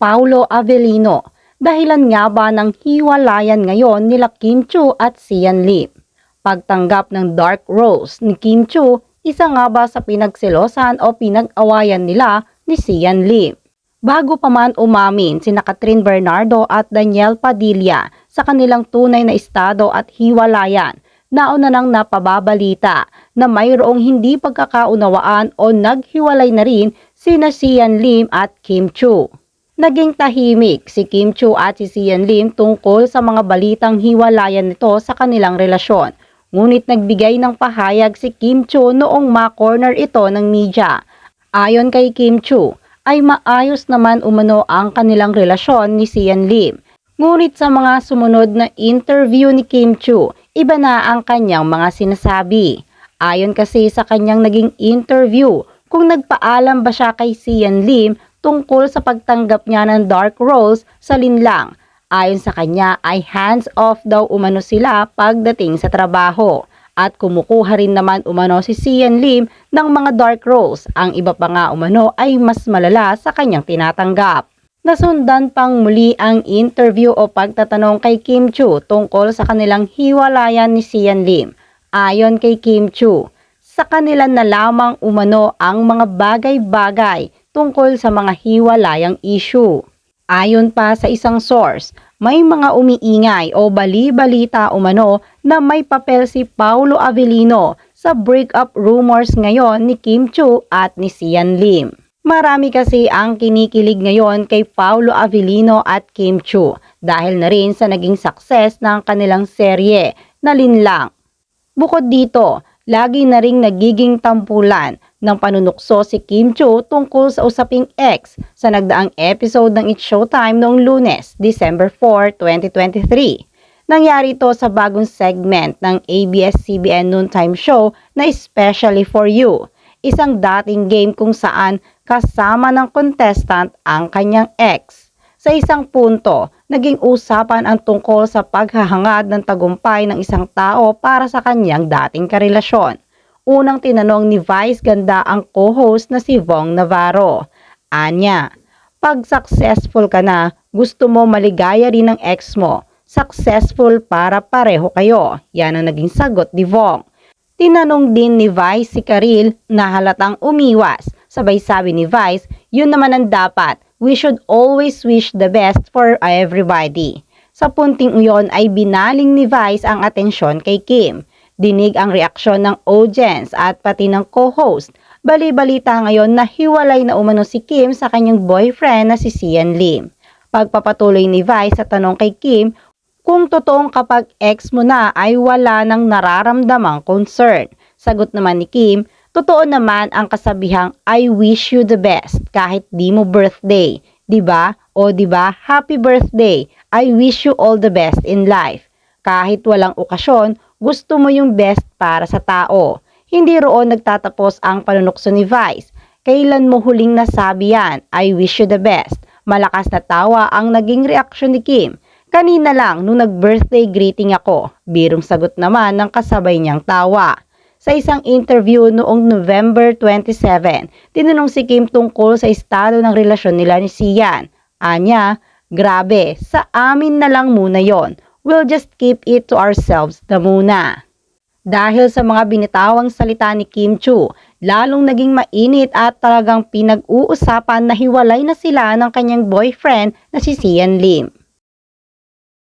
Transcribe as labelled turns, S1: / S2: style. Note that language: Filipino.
S1: Paulo Avellino. Dahilan nga ba ng hiwalayan ngayon nila Kim Chu at Sian Lim? Pagtanggap ng Dark Rose ni Kim Chu, isa nga ba sa pinagselosan o pinag-awayan nila ni Sian Lim? Bago pa man umamin sina Catherine Bernardo at Daniel Padilla sa kanilang tunay na estado at hiwalayan, nauna nang napababalita na mayroong hindi pagkakaunawaan o naghiwalay na rin sina Sian Lim at Kim Chu. Naging tahimik si Kim Chu at si Sian Lim tungkol sa mga balitang hiwalayan nito sa kanilang relasyon. Ngunit nagbigay ng pahayag si Kim Chu noong ma-corner ito ng media. Ayon kay Kim Chu, ay maayos naman umano ang kanilang relasyon ni Sian Lim. Ngunit sa mga sumunod na interview ni Kim Chu, iba na ang kanyang mga sinasabi. Ayon kasi sa kanyang naging interview, kung nagpaalam ba siya kay Sian Lim tungkol sa pagtanggap niya ng dark roles sa linlang. Ayon sa kanya ay hands off daw umano sila pagdating sa trabaho at kumukuha rin naman umano si Sian Lim ng mga dark roles. Ang iba pa nga umano ay mas malala sa kanyang tinatanggap. Nasundan pang muli ang interview o pagtatanong kay Kim Chu tungkol sa kanilang hiwalayan ni Sian Lim. Ayon kay Kim Chu, sa kanila na lamang umano ang mga bagay-bagay tungkol sa mga hiwalayang issue. Ayon pa sa isang source, may mga umiingay o bali-balita umano na may papel si Paulo Avellino sa breakup rumors ngayon ni Kim Chu at ni Sian Lim. Marami kasi ang kinikilig ngayon kay Paulo Avellino at Kim Chu dahil na rin sa naging success ng kanilang serye na Linlang. Bukod dito, lagi na ring nagiging tampulan ng panunukso si Kim Chu tungkol sa usaping X sa nagdaang episode ng It's Showtime noong lunes, December 4, 2023. Nangyari ito sa bagong segment ng ABS-CBN Noontime Show na Especially For You, isang dating game kung saan kasama ng contestant ang kanyang ex. Sa isang punto, naging usapan ang tungkol sa paghahangad ng tagumpay ng isang tao para sa kanyang dating karelasyon. Unang tinanong ni Vice Ganda ang co-host na si Vong Navarro. Anya, pag successful ka na, gusto mo maligaya rin ng ex mo. Successful para pareho kayo. Yan ang naging sagot ni Vong. Tinanong din ni Vice si Karil na halatang umiwas. Sabay sabi ni Vice, yun naman ang dapat. We should always wish the best for everybody. Sa punting iyon ay binaling ni Vice ang atensyon kay Kim. Dinig ang reaksyon ng audience at pati ng co-host. Bali-balita ngayon na hiwalay na umano si Kim sa kanyang boyfriend na si Sian Lim. Pagpapatuloy ni Vice sa tanong kay Kim kung totoong kapag ex mo na ay wala nang nararamdamang concern. Sagot naman ni Kim, totoo naman ang kasabihang I wish you the best kahit di mo birthday. 'Di ba? O 'di ba? Happy birthday. I wish you all the best in life. Kahit walang okasyon, gusto mo yung best para sa tao. Hindi roon nagtatapos ang panunukso ni Vice. Kailan mo huling nasabi yan? I wish you the best. Malakas na tawa ang naging reaksyon ni Kim. Kanina lang nung nag-birthday greeting ako, birong sagot naman ng kasabay niyang tawa. Sa isang interview noong November 27, tinanong si Kim tungkol sa estado ng relasyon nila ni Sian. Anya, grabe, sa amin na lang muna yon. We'll just keep it to ourselves na muna. Dahil sa mga binitawang salita ni Kim Chu, lalong naging mainit at talagang pinag-uusapan na hiwalay na sila ng kanyang boyfriend na si Sian Lim.